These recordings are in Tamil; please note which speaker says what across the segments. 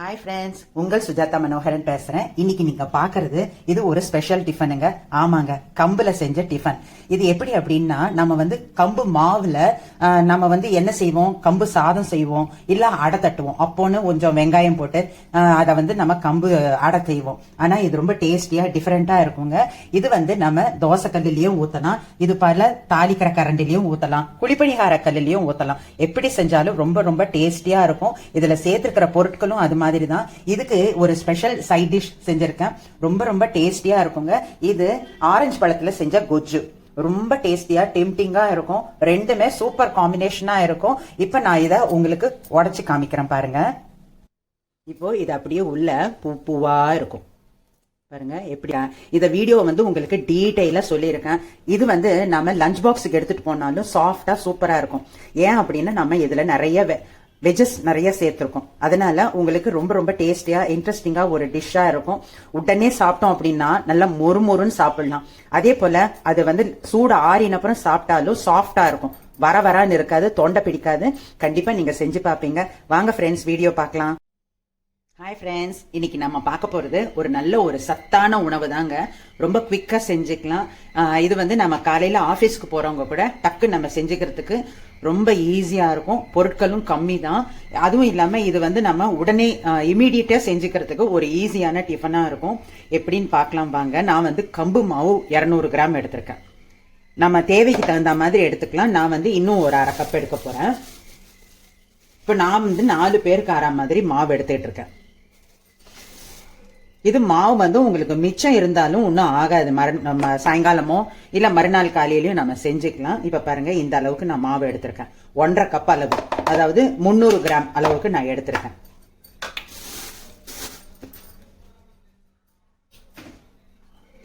Speaker 1: ஹாய் ஃப்ரெண்ட்ஸ் உங்கள் சுஜாதா மனோகரன் பேசுறேன். இன்னைக்கு நீங்க பாக்குறது இது ஒரு ஸ்பெஷல் டிஃபனுங்க ஆமாங்க. கம்புல செஞ்ச டிஃபன் இது எப்படி அப்படின்னா நம்ம வந்து கம்பு மாவுல நம்ம வந்து என்ன செய்வோம்? கம்பு சாதம் செய்வோம். இல்ல அடை தட்டுவோம். அப்போன்னு கொஞ்சம் வெங்காயம் போட்டு அதை வந்து நம்ம கம்பு அடை செய்வோம். ஆனா இது ரொம்ப டேஸ்டியா டிஃபரெண்டா இருக்குங்க. இது வந்து நம்ம தோசை கல்லுலேயும் ஊத்தலாம். இது பல தாளிக்கிற கரண்டிலையும் ஊத்தலாம். குழிப்பணிகார கல்லுலேயும் ஊத்தலாம். எப்படி செஞ்சாலும் ரொம்ப ரொம்ப டேஸ்டியா இருக்கும். இதுல சேர்த்துருக்கிற பொருட்களும் அது மாதிரி தான் இதுக்கு ஒரு ஸ்பெஷல் சைட் டிஷ் செஞ்சிருக்கேன். ரொம்ப ரொம்ப டேஸ்டியா இருக்குங்க. இது ஆரஞ்சு பழத்துல செஞ்ச கொஜ்ஜு ரொம்ப டேஸ்டியா டெம்டிங்கா இருக்கும். ரெண்டுமே சூப்பர் காம்பினேஷனா இருக்கும். இப்ப நான் இதை உங்களுக்கு உடச்சி காமிக்கிறேன் பாருங்க. இப்போ இது அப்படியே உள்ள பூ பூவா இருக்கும். பாருங்க எப்படி இந்த வீடியோ வந்து உங்களுக்கு டீட்டெயிலாக சொல்லியிருக்கேன். இது வந்து நம்ம லஞ்ச் பாக்ஸுக்கு எடுத்துட்டு போனாலும் சாஃப்டா சூப்பரா இருக்கும். ஏன் அப்படின்னா நம்ம இதுல நிறைய வெஜஸ் நிறைய சேர்த்துருக்கோம். அதனால உங்களுக்கு ரொம்ப ரொம்ப டேஸ்டியா இன்ட்ரெஸ்டிங்கா ஒரு டிஷ்ஷா இருக்கும். உடனே சாப்பிட்டோம் அப்படின்னா நல்லா மொறு மொறுன்னு சாப்பிடலாம். அதே போல அது வந்து சூடு ஆறின அப்புறம் சாப்பிட்டாலும் சாஃப்டா இருக்கும். வர வரான்னு இருக்காது தொண்டை பிடிக்காது. கண்டிப்பா நீங்க செஞ்சு பார்ப்பீங்க. வாங்க ஃப்ரெண்ட்ஸ் வீடியோ பார்க்கலாம். ஹாய் ஃப்ரெண்ட்ஸ் இன்னைக்கு நம்ம பார்க்க போகிறது ஒரு நல்ல ஒரு சத்தான உணவு தாங்க. ரொம்ப குவிக்காக செஞ்சுக்கலாம். இது வந்து நம்ம காலையில் ஆஃபீஸ்க்கு போகிறவங்க கூட டக்கு நம்ம செஞ்சுக்கிறதுக்கு ரொம்ப ஈஸியாக இருக்கும். பொருட்களும் கம்மி தான். அதுவும் இல்லாமல் இது வந்து நம்ம உடனே இமீடியட்டாக செஞ்சுக்கிறதுக்கு ஒரு ஈஸியான டிஃபனாக இருக்கும். எப்படின்னு பார்க்கலாம் வாங்க. நான் வந்து கம்பு மாவு இரநூறு கிராம் எடுத்திருக்கேன். நம்ம தேவைக்கு தகுந்த மாதிரி எடுத்துக்கலாம். நான் வந்து இன்னும் ஒரு அரை கப் எடுக்க போகிறேன் இப்போ நான் வந்து நாலு பேருக்கு அரை மாதிரி மாவு எடுத்துகிட்டு இருக்கேன். இது மாவு வந்து உங்களுக்கு மிச்சம் இருந்தாலும் ஒன்றும் ஆகாது. மறு நம்ம சாயங்காலமோ இல்லை மறுநாள் காலையிலயும் நம்ம செஞ்சுக்கலாம். இப்போ பாருங்க இந்த அளவுக்கு நான் மாவு எடுத்திருக்கேன். ஒன்றரை கப் அளவு. அதாவது முந்நூறு கிராம் அளவுக்கு நான் எடுத்திருக்கேன்.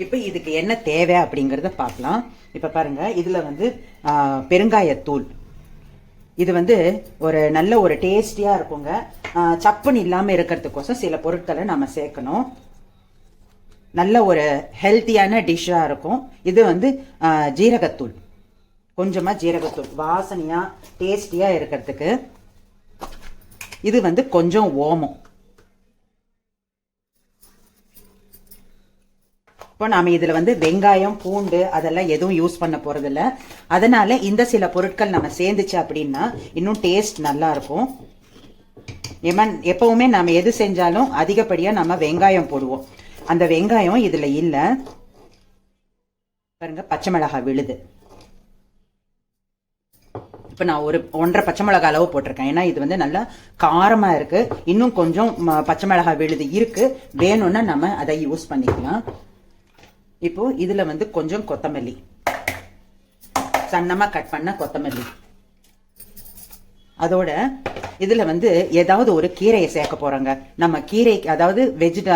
Speaker 1: இப்போ இதுக்கு என்ன தேவை அப்படிங்கிறத பார்க்கலாம். இப்போ பாருங்க இதுல வந்து பெருங்காயத்தூள். இது வந்து ஒரு நல்ல ஒரு டேஸ்டியா இருக்குங்க. ஆ, சப்புன்னு இல்லாமல் இருக்கிறதுக்கோசம் சில பொருட்களை நம்ம சேர்க்கணும். நல்ல ஒரு ஹெல்த்தியான டிஷ்ஷாக இருக்கும். இது வந்து ஜீரகத்தூள். கொஞ்சமாக ஜீரகத்தூள். வாசனையா டேஸ்டியாக இருக்கிறதுக்கு. இது வந்து கொஞ்சம் ஓமம். இப்போ நாம் இதுல வந்து வெங்காயம் பூண்டு அதெல்லாம் எதுவும் யூஸ் பண்ண போகிறதில்ல அதனால இந்த சில பொருட்கள் நம்ம சேர்ந்துச்சு அப்படின்னா இன்னும் டேஸ்ட் நல்லா இருக்கும். எமன் எப்பவுமே நம்ம எது செஞ்சாலும் அதிகப்படியாக நம்ம வெங்காயம் போடுவோம். அந்த வெங்காயம் இதில் இல்லை. பாருங்க பச்சை மிளகாய் விழுது. இப்போ நான் ஒரு ஒன்றரை பச்சை மிளகாய் அளவு போட்டிருக்கேன். ஏன்னா இது வந்து நல்லா காரமாக இருக்குது இன்னும் கொஞ்சம் ம, பச்சை மிளகாய் விழுது இருக்குது வேணும்னா நம்ம அதை யூஸ் பண்ணிக்கலாம். இப்போது இதில் வந்து கொஞ்சம் கொத்தமல்லி. சன்னமாக கட் பண்ண கொத்தமல்லி. அதோட இதுல வந்து ஏதாவது ஒரு கீரையை சேர்க்க போகிறோங்க நம்ம கீரை அதாவது வெஜிட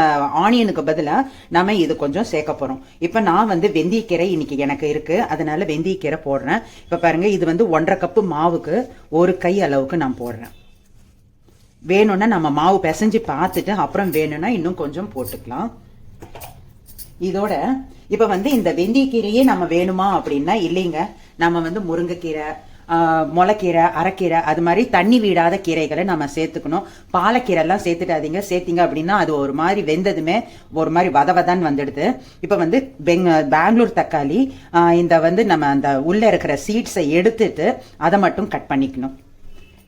Speaker 1: ஆனியனுக்கு பதிலா நம்ம இது கொஞ்சம் சேர்க்க போறோம். இப்ப நான் வந்து வெந்தயக்கீரை இன்னைக்கு எனக்கு இருக்கு. அதனால வெந்தயக்கீரை போடுறேன். இப்ப பாருங்க இது வந்து ஒன்றரை கப்பு மாவுக்கு ஒரு கை அளவுக்கு நான் போடுறேன். வேணும்னா நம்ம மாவு பிசைஞ்சு பார்த்துட்டு அப்புறம் வேணும்னா இன்னும் கொஞ்சம் போட்டுக்கலாம். இதோட இப்ப வந்து இந்த வெந்தயக்கீரையே நம்ம வேணுமா அப்படின்னா இல்லைங்க. நம்ம வந்து முருங்கைக்கீரை முளைக்கீரை அரைக்கீரை அது மாதிரி தண்ணி விடாத கீரைகளை நம்ம சேர்த்துக்கணும். பாலக்கீரைலாம் சேர்த்துட்டாதீங்க சேர்த்திங்க அப்படின்னா அது ஒரு மாதிரி வெந்ததுமே ஒரு மாதிரி வதவதான் வந்துடுது. இப்போ வந்து பெங் பெங்களூர் தக்காளி இந்த வந்து நம்ம அந்த உள்ளே இருக்கிற சீட்ஸை எடுத்துட்டு அதை மட்டும் கட் பண்ணிக்கணும்.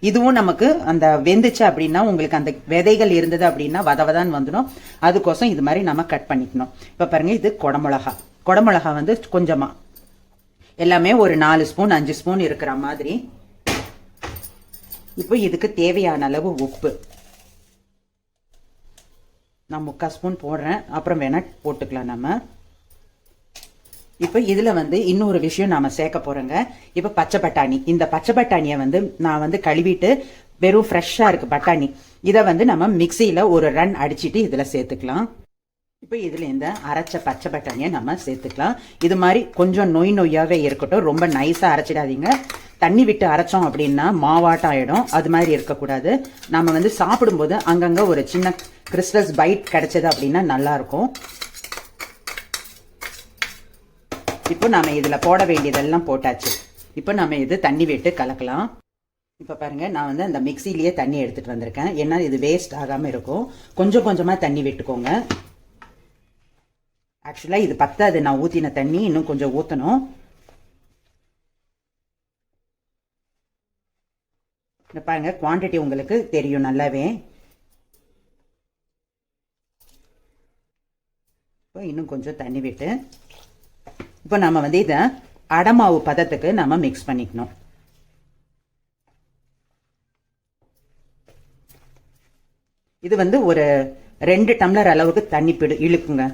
Speaker 1: இதுவும் நமக்கு அந்த வெந்துச்சு அப்படின்னா உங்களுக்கு அந்த விதைகள் இருந்தது அப்படின்னா வதவதான் வந்துடும். அதுக்கோசம் இது மாதிரி நம்ம கட் பண்ணிக்கணும். இப்போ பாருங்க இது குடமிளகா. குடமிளகா வந்து கொஞ்சமாக எல்லாமே ஒரு நாலு ஸ்பூன் அஞ்சு ஸ்பூன் இருக்கிற மாதிரி. இப்போ இதுக்கு தேவையான அளவு உப்பு. நான் முக்கால் ஸ்பூன் போடுறேன். அப்புறம் வேணா போட்டுக்கலாம் நம்ம. இப்போ இதில் வந்து இன்னொரு விஷயம் நாம் சேர்க்க போகிறோங்க இப்போ பச்சை பட்டாணி. இந்த பச்சை பட்டாணியை வந்து நான் வந்து கழுவிட்டு வெறும் ஃப்ரெஷ்ஷாக இருக்குது பட்டாணி. இதை வந்து நம்ம மிக்சியில் ஒரு ரன் அடிச்சிட்டு இதில் சேர்த்துக்கலாம். இப்போ இதில் இந்த அரைச்ச பச்சை பட்டாணியை நம்ம சேர்த்துக்கலாம். இது மாதிரி கொஞ்சம் நொய் நொய்யாகவே இருக்கட்டும். ரொம்ப நைஸாக அரைச்சிடாதீங்க. தண்ணி விட்டு அரைச்சோம் அப்படின்னா மாவாட்டம் ஆயிடும் அது மாதிரி இருக்கக்கூடாது. நம்ம வந்து சாப்பிடும்போது அங்கங்கே ஒரு சின்ன கிறிஸ்டல்ஸ் பைட் கிடைச்சது அப்படின்னா நல்லா இருக்கும் இப்போ நம்ம இதில் போட வேண்டியதெல்லாம் போட்டாச்சு. இப்போ நம்ம இது தண்ணி விட்டு கலக்கலாம். இப்போ பாருங்க நான் வந்து அந்த மிக்சிலேயே தண்ணி எடுத்துகிட்டு வந்திருக்கேன். ஏன்னா இது வேஸ்ட் ஆகாமல் இருக்கும். கொஞ்சம் கொஞ்சமாக தண்ணி விட்டுக்கோங்க. ஆக்சுவலாக இது பத்தாது. நான் ஊற்றின தண்ணி இன்னும் கொஞ்சம் ஊற்றணும் பாருங்க குவாண்டிட்டி உங்களுக்கு தெரியும் நல்லாவே. இப்போ இன்னும் கொஞ்சம் தண்ணி விட்டு இப்போ நம்ம வந்து இதை அடமாவு பதத்துக்கு நம்ம மிக்ஸ் பண்ணிக்கணும். இது வந்து ஒரு ரெண்டு டம்ளர் அளவுக்கு தண்ணி பிடு இழுக்குங்க.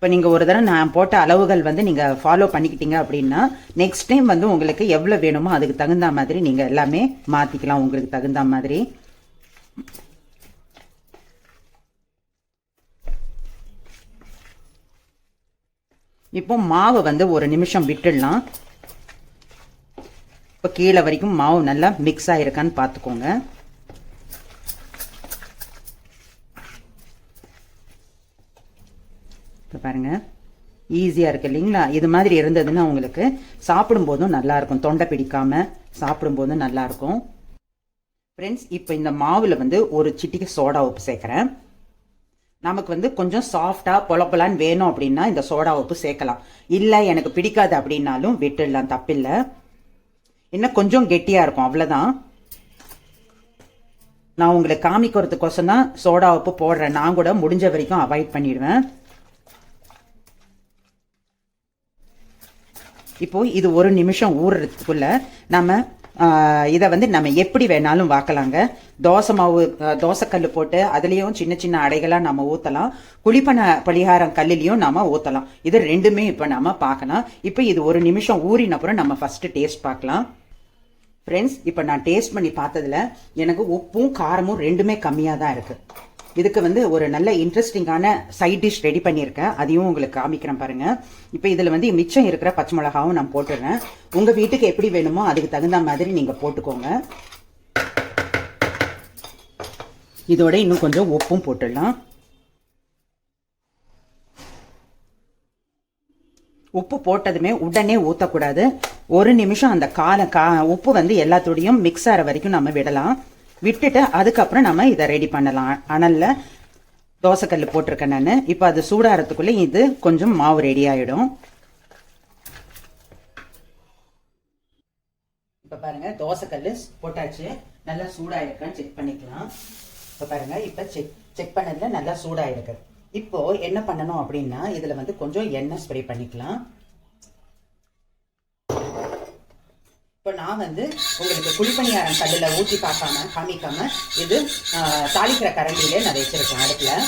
Speaker 1: இப்போ நீங்கள் ஒரு தடவை நான் போட்ட அளவுகள் வந்து நீங்கள் ஃபாலோ பண்ணிக்கிட்டீங்க அப்படின்னா நெக்ஸ்ட் டைம் வந்து உங்களுக்கு எவ்வளோ வேணுமோ அதுக்கு தகுந்த மாதிரி நீங்கள் எல்லாமே மாற்றிக்கலாம் உங்களுக்கு தகுந்த மாதிரி. இப்போ மாவை வந்து ஒரு நிமிஷம் விட்டுடலாம். இப்போ கீழே வரைக்கும் மாவு நல்லா மிக்ஸ் ஆகிருக்கான்னு பார்த்துக்கோங்க. இப்போ பாருங்கள் ஈஸியாக இருக்குது இல்லைங்களா? இது மாதிரி இருந்ததுன்னா உங்களுக்கு சாப்பிடும்போதும் நல்லாயிருக்கும். தொண்டை பிடிக்காமல் சாப்பிடும்போதும் நல்லா இருக்கும் ஃப்ரெண்ட்ஸ் இப்போ இந்த மாவில் வந்து ஒரு சிட்டிக்கு சோடா உப்பு சேர்க்குறேன். நமக்கு வந்து கொஞ்சம் சாஃப்டாக பொலப்பொலான்னு வேணும் அப்படின்னா இந்த சோடா உப்பு சேர்க்கலாம். இல்லை எனக்கு பிடிக்காது அப்படின்னாலும் விட்டுடலாம் தப்பில்லை. இன்னும் கொஞ்சம் கெட்டியாக இருக்கும் அவ்வளோதான் நான் உங்களுக்கு காமிக்கிறதுக்கோசம் தான் சோடா உப்பு போடுறேன். நான் கூட முடிஞ்ச வரைக்கும் அவாய்ட் பண்ணிடுவேன். இப்போ இது ஒரு நிமிஷம் ஊறுறதுக்குள்ள நம்ம இதை வந்து நம்ம எப்படி வேணாலும் வாக்கலாங்க. தோசை மாவு தோசைக்கல் போட்டு அதுலேயும் சின்ன சின்ன அடைகளாக நம்ம ஊற்றலாம் குழிப்பன பலிகாரம் கல்லுலேயும் நம்ம ஊற்றலாம் இது ரெண்டுமே இப்போ நம்ம பார்க்கலாம். இப்போ இது ஒரு நிமிஷம் ஊறினப்புறம் நம்ம ஃபஸ்ட்டு டேஸ்ட் பார்க்கலாம். ஃப்ரெண்ட்ஸ் இப்போ நான் டேஸ்ட் பண்ணி பார்த்ததுல எனக்கு உப்பும் காரமும் ரெண்டுமே கம்மியாக தான் இருக்குது இதுக்கு வந்து ஒரு நல்ல இன்ட்ரெஸ்டிங்கான சைட் டிஷ் ரெடி பண்ணியிருக்கேன். அதையும் உங்களுக்கு காமிக்கிறேன் பாருங்க. இப்போ இதில் வந்து மிச்சம் இருக்கிற பச்சை மிளகாவும் நான் போட்டுடுறேன். உங்கள் வீட்டுக்கு எப்படி வேணுமோ அதுக்கு தகுந்த மாதிரி நீங்கள் போட்டுக்கோங்க. இதோட இன்னும் கொஞ்சம் உப்பும் போட்டுடலாம். உப்பு போட்டதுமே உடனே ஊற்றக்கூடாது ஒரு நிமிஷம் அந்த காலை கா உப்பு வந்து எல்லாத்தோடையும் மிக்ஸ் ஆகிற வரைக்கும் நம்ம விடலாம். விட்டுட்டு அதுக்கப்புறம் நம்ம இதை ரெடி பண்ணலாம். அனலில் தோசைக்கல் போட்டிருக்கேன் நான். இப்போ அது சூடாகிறதுக்குள்ளே இது கொஞ்சம் மாவு ரெடி ஆகிடும் இப்போ பாருங்கள் தோசைக்கல் போட்டாச்சு. நல்லா சூடாயிருக்கான்னு செக் பண்ணிக்கலாம். இப்போ பாருங்கள் இப்போ செக் செக் பண்ணதில் நல்லா சூடாயிருக்கு. இப்போது என்ன பண்ணணும் அப்படின்னா இதில் வந்து கொஞ்சம் எண்ணெய் ஸ்ப்ரே பண்ணிக்கலாம். இப்போ நான் வந்து உங்களுக்கு குழிப்பணியாரம் கல்லில் ஊற்றி பார்க்காம காமிக்காம இது தாளிக்கிற கரண்டிலே நான் வச்சிருக்கேன் அடுப்பில்.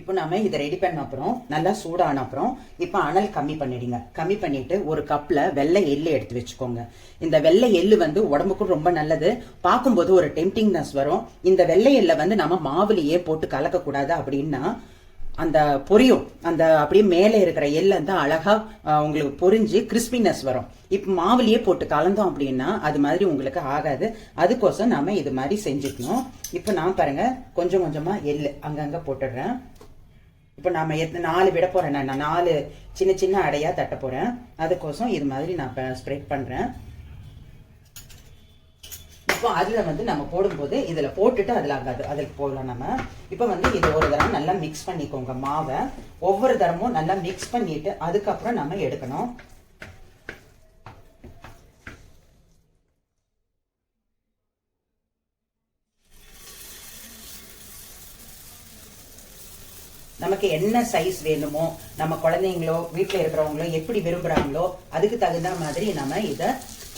Speaker 1: இப்போ நாம இதை ரெடி பண்ண அப்புறம் நல்லா சூடான அப்புறம் இப்போ அனல் கம்மி பண்ணிடுங்க. கம்மி பண்ணிட்டு ஒரு கப்பில் வெள்ளை எள்ளு எடுத்து வச்சுக்கோங்க. இந்த வெள்ளை எள்ளு வந்து உடம்புக்கும் ரொம்ப நல்லது. பார்க்கும்போது ஒரு டெம்டிங்னஸ் வரும். இந்த வெள்ளை எள்ளை வந்து நம்ம மாவுலேயே போட்டு கலக்கக்கூடாது அப்படின்னா அந்த பொரியும். அந்த அப்படியே மேலே இருக்கிற எள் வந்து அழகா உங்களுக்கு பொரிஞ்சு கிறிஸ்பினஸ் வரும். இப்போ மாவுலையே போட்டு கலந்தோம் அப்படின்னா அது மாதிரி உங்களுக்கு ஆகாது. அதுக்கோசம் நாம இது மாதிரி செஞ்சுக்கணும். இப்போ நான் பாருங்க கொஞ்சம் கொஞ்சமா எள் அங்கங்க போட்டுடுறேன். இப்போ நாம எத்தனை நாலு விட போறேன். நான் நாலு சின்ன சின்ன அடையா தட்ட போறேன். அதுக்கோசம் இது மாதிரி நான் ஸ்ப்ரெட் பண்றேன். இப்போ அதுல வந்து நம்ம போடும்போது இதுல போட்டுட்டு அதுல ஆகாது அதுக்கு போடலாம் நம்ம. இப்போ வந்து இது ஒரு தரம் நல்லா மிக்ஸ் பண்ணிக்கோங்க மாவை. ஒவ்வொரு தரமும் நல்லா மிக்ஸ் பண்ணிட்டு அதுக்கப்புறம் நம்ம எடுக்கணும். நமக்கு என்ன சைஸ் வேணுமோ நம்ம குழந்தைங்களோ வீட்டில் இருக்கிறவங்களோ எப்படி விரும்புகிறாங்களோ அதுக்கு தகுந்த மாதிரி நம்ம இதை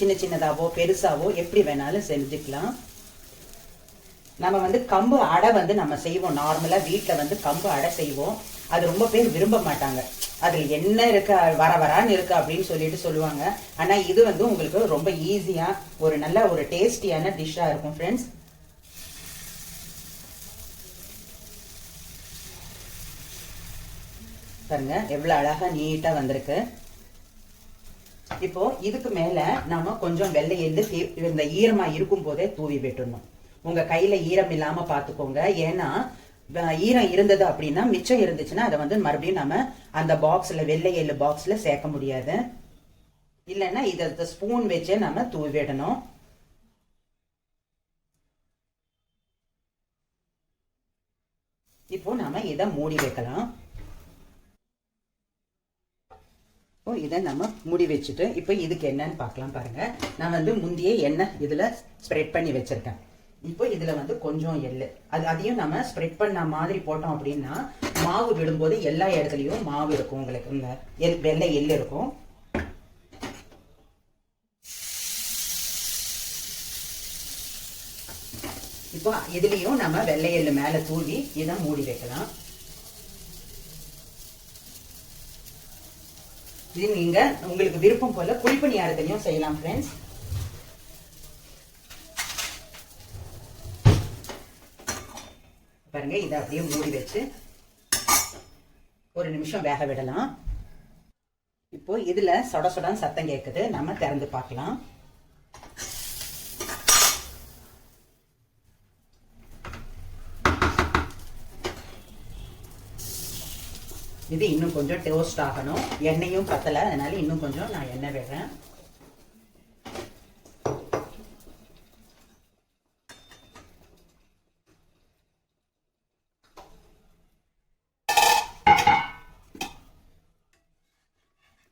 Speaker 1: சின்ன சின்னதாவோ பெருசாவோ எப்படி வேணாலும் செஞ்சுக்கலாம். நம்ம வந்து கம்பு அடை வந்து நம்ம செய்வோம். நார்மலா வீட்டில் வந்து கம்பு அடை செய்வோம். அது ரொம்ப பேர் விரும்ப மாட்டாங்க. அதில் என்ன இருக்கு? வர வரான்னு இருக்கு அப்படின்னு சொல்லிட்டு சொல்லுவாங்க. ஆனா இது வந்து உங்களுக்கு ரொம்ப ஈஸியா ஒரு நல்ல ஒரு டேஸ்டியான டிஷ்ஷா இருக்கும் ஃப்ரெண்ட்ஸ் பாருங்க எவ்வளவு அழகா நீட்டா வந்திருக்கு. இப்போ இதுக்கு மேல நாம கொஞ்சம் வெள்ளை எள்ளு இந்த ஈரமா இருக்கும் போதே தூவி விட்டுடணும் உங்க கையில ஈரம் இல்லாம பாத்துக்கோங்க. ஏன்னா ஈரம் இருந்தது அப்படின்னா மிச்சம் இருந்துச்சுன்னா அதை வந்து மறுபடியும் நம்ம அந்த பாக்ஸ்ல வெள்ளை எள்ளு பாக்ஸ்ல சேர்க்க முடியாது. இல்லைன்னா இதை ஸ்பூன் வச்சே நம்ம தூவி விடணும். இப்போ நாம இதை மூடி வைக்கலாம். இப்போ இதை நம்ம மூடி வச்சுட்டு இப்போ இதுக்கு என்னன்னு பார்க்கலாம் பாருங்க. நான் வந்து முந்தைய எண்ணெய் இதில் ஸ்ப்ரெட் பண்ணி வச்சிருக்கேன். இப்போ இதில் வந்து கொஞ்சம் எள்ளு. அது அதையும் நம்ம ஸ்ப்ரெட் பண்ண மாதிரி போட்டோம் அப்படின்னா மாவு விடும்போது எல்லா இடத்துலயும் மாவு இருக்கும் உங்களுக்கு. இந்த எல் வெள்ளை எள்ளு இருக்கும். இப்போ இதுலேயும் நம்ம வெள்ளை எள்ளு மேலே தூவி இதை மூடி வைக்கலாம். இது நீங்க உங்களுக்கு விருப்பம் போல குழிப்பணியாரத்திலையும் செய்யலாம் ஃப்ரெண்ட்ஸ் பாருங்க இதை அப்படியே மூடி வச்சு ஒரு நிமிஷம் வேக விடலாம். இப்போ இதுல சொட சொடான்னு சத்தம் கேட்குது நம்ம திறந்து பார்க்கலாம். இது இன்னும் கொஞ்சம் டோஸ்ட் ஆகணும். எண்ணெயும் பத்தல அதனால இன்னும் கொஞ்சம் நான் எண்ணெய் விடுறேன்.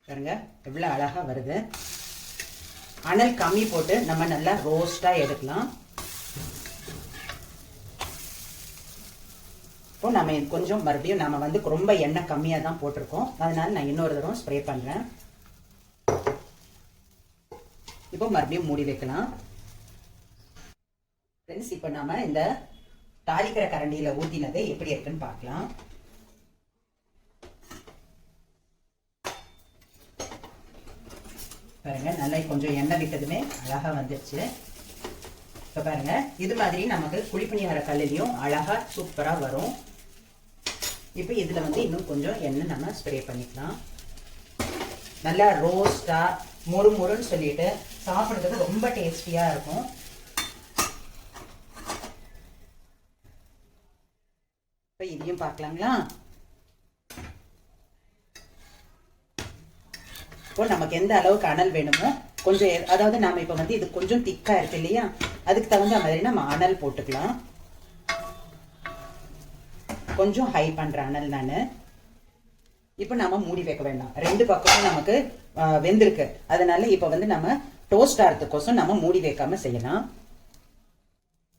Speaker 1: பாருங்க எவ்வளவு அழகா வருது. அனல் கம்மி போட்டு நம்ம நல்லா ரோஸ்டா எடுக்கலாம். இப்போ நம்ம கொஞ்சம் மறுபடியும் நம்ம வந்து ரொம்ப எண்ணெய் கம்மியாக தான் போட்டிருக்கோம். அதனால நான் இன்னொரு தடவை ஸ்ப்ரே பண்ணுறேன் இப்போ மறுபடியும் மூடி வைக்கலாம். ஃப்ரெண்ட்ஸ் இப்போ நாம இந்த தாளிக்கிற கரண்டியில் ஊற்றினதை எப்படி இருக்குன்னு பார்க்கலாம். பாருங்க நல்லா கொஞ்சம் எண்ணெய் விட்டதுமே அழகா வந்துருச்சு. இப்போ பாருங்க இது மாதிரி நமக்கு குழிப்பணியார கல்லுலையும் அழகா சூப்பரா வரும். இப்போ இதுல வந்து இன்னும் கொஞ்சம் எண்ணெய் நம்ம ஸ்ப்ரே பண்ணிக்கலாம். நல்லா ரோஸ்டா மொறு மொறுன்னு சொல்லிட்டு சாப்பிட்றதுக்கு ரொம்ப டேஸ்டியா இருக்கும். இப்போ இதையும் பார்க்கலாங்களா? இப்போ நமக்கு எந்த அளவுக்கு அனல் வேணுமோ கொஞ்சம் அதாவது நாம இப்ப வந்து இது கொஞ்சம் திக்கா இருக்கு இல்லையா? அதுக்கு தகுந்த மாதிரி நம்ம அனல் போட்டுக்கலாம். கொஞ்சம் ஹை பண்ணுறேன் அனல் நான். இப்போ நம்ம மூடி வைக்க வேண்டாம். ரெண்டு பக்கமும் நமக்கு வெந்திருக்கு. அதனால இப்போ வந்து நம்ம டோஸ்ட் ஆகிறதுக்கோசம் நம்ம மூடி வைக்காம செய்யலாம்.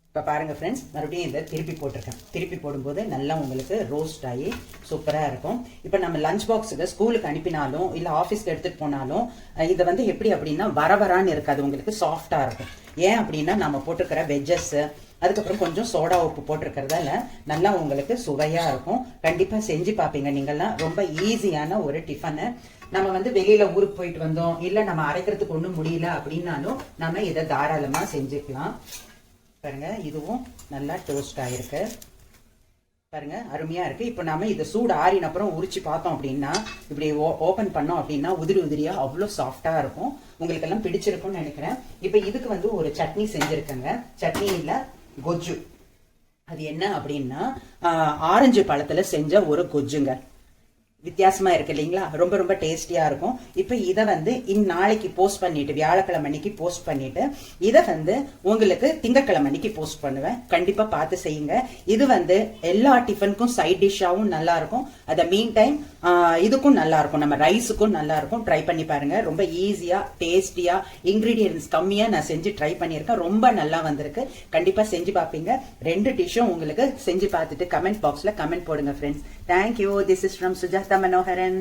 Speaker 1: இப்போ பாருங்க ஃப்ரெண்ட்ஸ் மறுபடியும் இதை திருப்பி போட்டிருக்கேன். திருப்பி போடும்போது நல்லா உங்களுக்கு ரோஸ்ட் ஆகி சூப்பராக இருக்கும். இப்போ நம்ம லஞ்ச் பாக்ஸுக்கு ஸ்கூலுக்கு அனுப்பினாலும் இல்லை ஆஃபீஸ்க்கு எடுத்துகிட்டு போனாலும் இதை வந்து எப்படி அப்படின்னா வர வரான்னு இருக்காது. உங்களுக்கு சாஃப்டாக இருக்கும். ஏன் அப்படின்னா நம்ம போட்டிருக்கிற வெஜ்ஜஸ்ஸு அதுக்கப்புறம் கொஞ்சம் சோடா உப்பு போட்டிருக்கிறதால நல்லா உங்களுக்கு சுவையாக இருக்கும். கண்டிப்பாக செஞ்சு பார்ப்பீங்க நீங்கள்லாம். ரொம்ப ஈஸியான ஒரு டிஃபனு. நம்ம வந்து வெளியில் ஊருக்கு போயிட்டு வந்தோம். இல்லை நம்ம அரைக்கிறதுக்கு ஒன்றும் முடியல அப்படின்னாலும் நம்ம இதை தாராளமாக செஞ்சுக்கலாம். பாருங்க இதுவும் நல்லா டோஸ்ட் ஆகிருக்கு பாருங்க அருமையா இருக்கு. இப்போ நாம இதை சூடு ஆறின அப்புறம் உரிச்சு பார்த்தோம் அப்படின்னா இப்படி ஓபன் பண்ணோம் அப்படின்னா உதிரி உதிரியா அவ்வளோ சாஃப்டா இருக்கும். உங்களுக்கு எல்லாம் பிடிச்சிருக்கும்னு நினைக்கிறேன். இப்போ இதுக்கு வந்து ஒரு சட்னி செஞ்சிருக்கேங்க. சட்னி இல்லை கொஜ்ஜு. அது என்ன அப்படின்னா ஆரஞ்சு பழத்தில் செஞ்ச ஒரு கொஜ்ஜுங்க. வித்தியாசமாக இருக்கு இல்லைங்களா? ரொம்ப ரொம்ப டேஸ்டியாக இருக்கும். இப்போ இதை வந்து இந்நாளைக்கு போஸ்ட் பண்ணிட்டு வியாழக்கிழமை அன்னைக்கு போஸ்ட் பண்ணிட்டு இதை வந்து உங்களுக்கு திங்கக்கிழமை அன்னைக்கு போஸ்ட் பண்ணுவேன். கண்டிப்பாக பார்த்து செய்யுங்க. இது வந்து எல்லா டிஃபனுக்கும் சைட் டிஷ்ஷாகவும் நல்லாயிருக்கும் அதை மீன் டைம் இதுக்கும் நல்லாயிருக்கும் நம்ம ரைஸுக்கும் நல்லாயிருக்கும் ட்ரை பண்ணி பாருங்கள் ரொம்ப ஈஸியாக டேஸ்டியாக இன்க்ரீடியன்ஸ் கம்மியாக நான் செஞ்சு ட்ரை பண்ணியிருக்கேன். ரொம்ப நல்லா வந்திருக்கு. கண்டிப்பாக செஞ்சு பார்ப்பீங்க. ரெண்டு டிஷ்ஷும் உங்களுக்கு செஞ்சு பார்த்துட்டு கமெண்ட் பாக்ஸில் கமெண்ட் போடுங்க friends thank you this is from Suja Manoharan